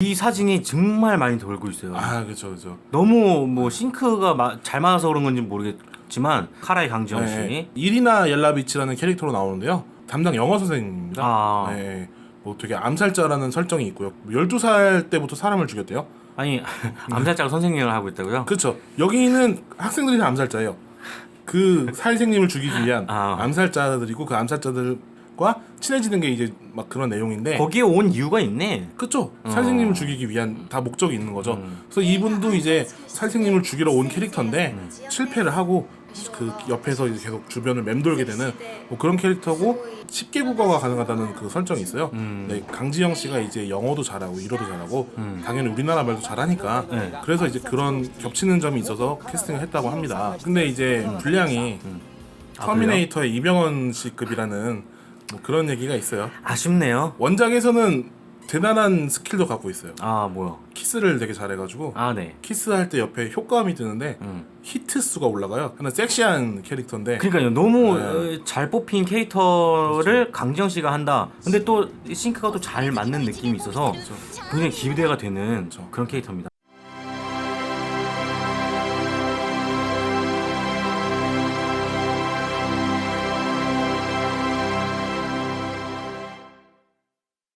이 사진이 정말 많이 돌고 있어요. 아 그렇죠 그렇죠. 너무 뭐 싱크가 마- 잘 맞아서 그런 건지 모르겠지만 카라이 강지영 씨. 네, 이리나 옐라비치라는 캐릭터로 나오는데요. 담당 영어 선생님입니다. 아. 네, 뭐 되게 암살자라는 설정이 있고요. 12살 때부터 사람을 죽였대요. 아니 암살자가 선생님을 하고 있다고요? 그렇죠. 여기는 학생들이 다 암살자예요. 그 사회생님을 죽이기 위한 아. 암살자들이고 그 암살자들 과 친해지는 게 이제 막 그런 내용인데 거기에 온 이유가 있네. 그쵸 살생님을 죽이기 위한 다 목적이 있는 거죠 음. 그래서 이분도 이제 살생님을 죽이러 온 캐릭터인데 실패를 하고 그 옆에서 이제 계속 주변을 맴돌게 되는 뭐 그런 캐릭터고 10개 국어가 가능하다는 그 설정이 있어요 음. 네, 강지영 씨가 이제 영어도 잘하고 일어도 잘하고 음. 당연히 우리나라 말도 잘하니까 네. 그래서 이제 그런 겹치는 점이 있어서 캐스팅을 했다고 합니다 근데 이제 분량이 아, 터미네이터의 이병헌 씨급이라는 뭐 그런 얘기가 있어요 아쉽네요. 원작에서는 대단한 스킬도 갖고 있어요. 아 뭐야? 키스를 되게 잘해가지고 아 네. 키스할 때 옆에 효과음이 뜨는데 음. 히트 수가 올라가요. 하나 섹시한 캐릭터인데 그러니까요. 너무 네. 어, 잘 뽑힌 캐릭터를 강지영 씨가 한다. 근데 또 싱크가 또 잘 맞는 느낌이 있어서 굉장히 기대가 되는 그렇죠. 그런 캐릭터입니다.